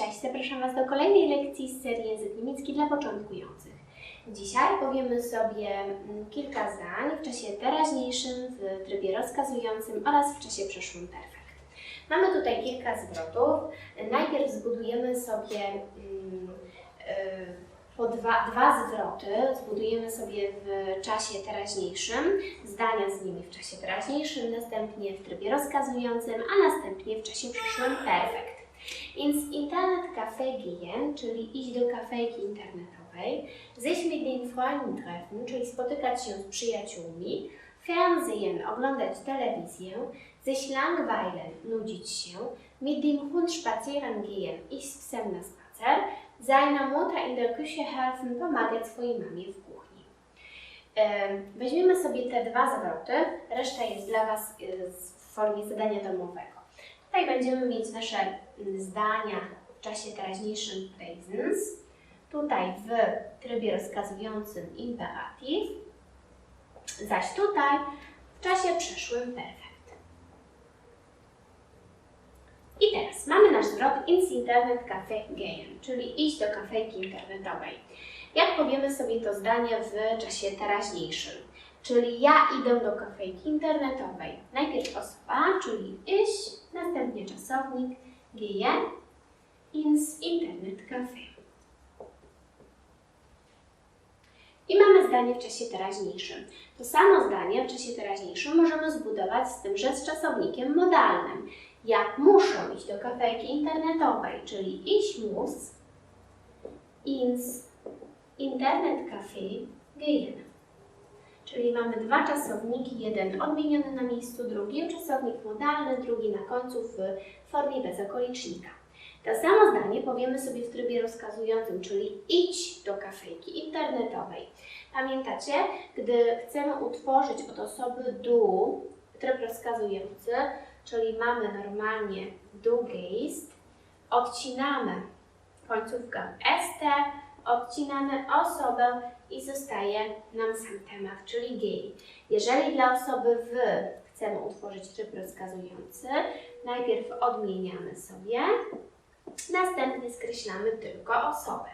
Cześć, zapraszam Was do kolejnej lekcji z serii Język Niemiecki dla początkujących. Dzisiaj powiemy sobie mm, kilka zdań w czasie teraźniejszym, w trybie rozkazującym oraz w czasie przeszłym perfekt. Mamy tutaj kilka zwrotów. Najpierw zbudujemy sobie mm, y, po dwa, dwa zwroty, zbudujemy sobie w czasie teraźniejszym, zdania z nimi w czasie teraźniejszym, następnie w trybie rozkazującym, a następnie w czasie przyszłym perfekt. Ins Internetcafé gehen, czyli iść do kafejki internetowej, mit den Freunden treffen, czyli spotykać się z przyjaciółmi, Fernsehen, oglądać telewizję, sich langweilen, nudzić się, mit dem Hund spazieren gehen, iść z psem na spacer, seiner Mutter in der Küche helfen, pomagać swojej mamie w kuchni. Em, Weźmiemy sobie te dwa zwroty, reszta jest dla Was y, w formie zadania domowego. Tutaj będziemy mieć nasze mm, zdania w czasie teraźniejszym presens, tutaj w trybie rozkazującym imperatyw, zaś tutaj w czasie przeszłym perfekt. I teraz mamy nasz zwrot ins Internet Café gehen, czyli iść do kafejki internetowej. Jak powiemy sobie to zdanie w czasie teraźniejszym? Czyli ja idę do kafejki internetowej. Najpierw osoba, czyli ich, następnie czasownik gehe ins Internet Café. I mamy zdanie w czasie teraźniejszym. To samo zdanie w czasie teraźniejszym możemy zbudować z tym, że z czasownikiem modalnym. Jak muszę iść do kafejki internetowej, czyli ich muss ins Internetcafé gehen. Czyli mamy dwa czasowniki, jeden odmieniony na miejscu, drugi czasownik modalny, drugi na końcu w formie bezokolicznika. To samo zdanie powiemy sobie w trybie rozkazującym, czyli idź do kafejki internetowej. Pamiętacie, gdy chcemy utworzyć od osoby du tryb rozkazujący, czyli mamy normalnie du gehst, odcinamy końcówkę st, odcinamy osobę i zostaje nam sam temat, czyli gej. Jeżeli dla osoby w chcemy utworzyć tryb rozkazujący, najpierw odmieniamy sobie, następnie skreślamy tylko osobę.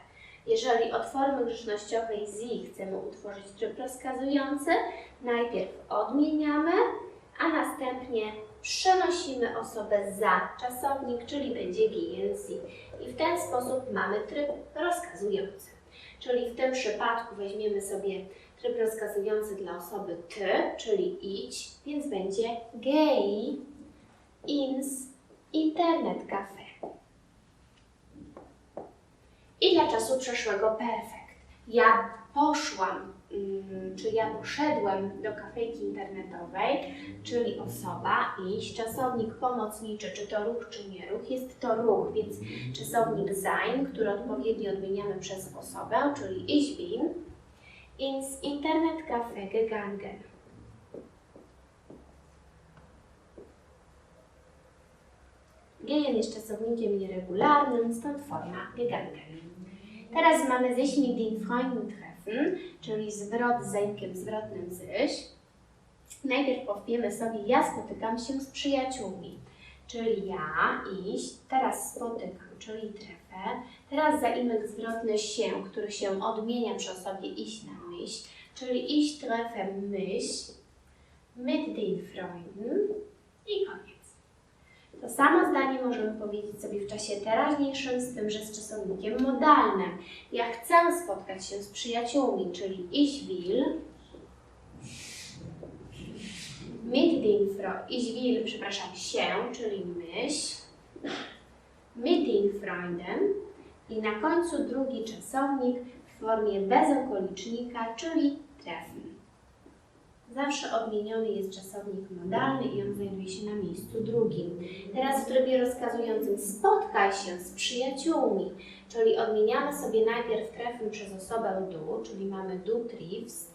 Jeżeli od formy grzecznościowej z chcemy utworzyć tryb rozkazujący, najpierw odmieniamy, a następnie przenosimy osobę za czasownik, czyli będzie sie. I w ten sposób mamy tryb rozkazujący. Czyli w tym przypadku weźmiemy sobie tryb rozkazujący dla osoby ty, czyli idź, więc będzie gei ins internet cafe. I dla czasu przeszłego perfekt. Ja poszłam, mm, czy ja poszedłem do kafejki internetowej, czyli osoba, iść, czasownik pomocniczy, czy to ruch, czy nie ruch, jest to ruch, więc czasownik sein, który odpowiednio odmieniamy przez osobę, czyli ich bin, ins Internetcafé gegangen. Gehen jest czasownikiem nieregularnym, stąd forma gegangen. Teraz mamy sich mit den Freunden treffen, czyli zwrot z zaimkiem zwrotnym sich. Najpierw powiemy sobie, ja spotykam się z przyjaciółmi, czyli ja, iść, teraz spotykam, czyli trefę. Teraz zaimek zwrotny się, który się odmienia przy osobie iść na myśl, czyli iść trefę myśl, mit den Freunden i koniec. To samo zdanie możemy powiedzieć sobie w czasie teraźniejszym, z tym, że z czasownikiem modalnym. Ja chcę spotkać się z przyjaciółmi, czyli ich will, mit Freunden, ich will, przepraszam, się, czyli myśl, mit den Freunden i na końcu drugi czasownik w formie bezokolicznika, czyli treffen. Zawsze odmieniony jest czasownik modalny i on znajduje się na miejscu drugim. Teraz w trybie rozkazującym spotkaj się z przyjaciółmi, czyli odmieniamy sobie najpierw treffen przez osobę du, czyli mamy du triffst.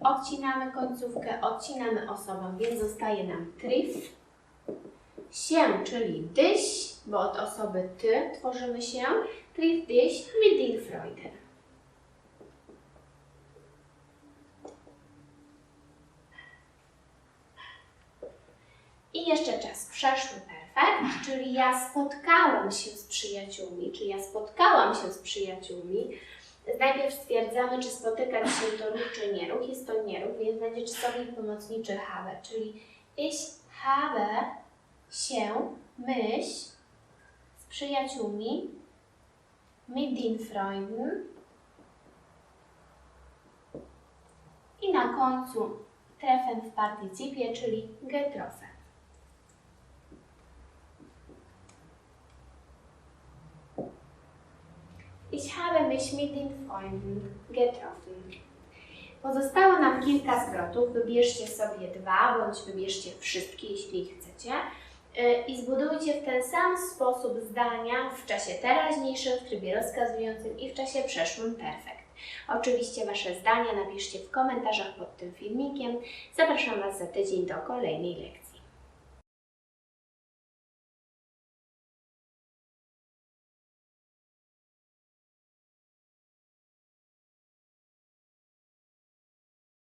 Odcinamy końcówkę, odcinamy osobę, więc zostaje nam triff. Się, czyli dyś, bo od osoby ty tworzymy się. Triff dyś mit den Freuden. I jeszcze czas przeszły perfekt. Czyli ja spotkałam się z przyjaciółmi, czy ja spotkałam się z przyjaciółmi. Najpierw stwierdzamy, czy spotykać się to ruch, czy nie ruch. Jest to nie ruch, więc będzie czasownik pomocniczy habe, czyli ich habe się, myśl z przyjaciółmi, mit den Freunden i na końcu treffen w partycipie, czyli getroffen. Ich habe mich mit den Freunden getroffen. Pozostało nam kilka zwrotów. Wybierzcie sobie dwa, bądź wybierzcie wszystkie, jeśli chcecie. Yy, I zbudujcie w ten sam sposób zdania w czasie teraźniejszym, w trybie rozkazującym i w czasie przeszłym perfekt. Oczywiście Wasze zdania napiszcie w komentarzach pod tym filmikiem. Zapraszam Was za tydzień do kolejnej lekcji.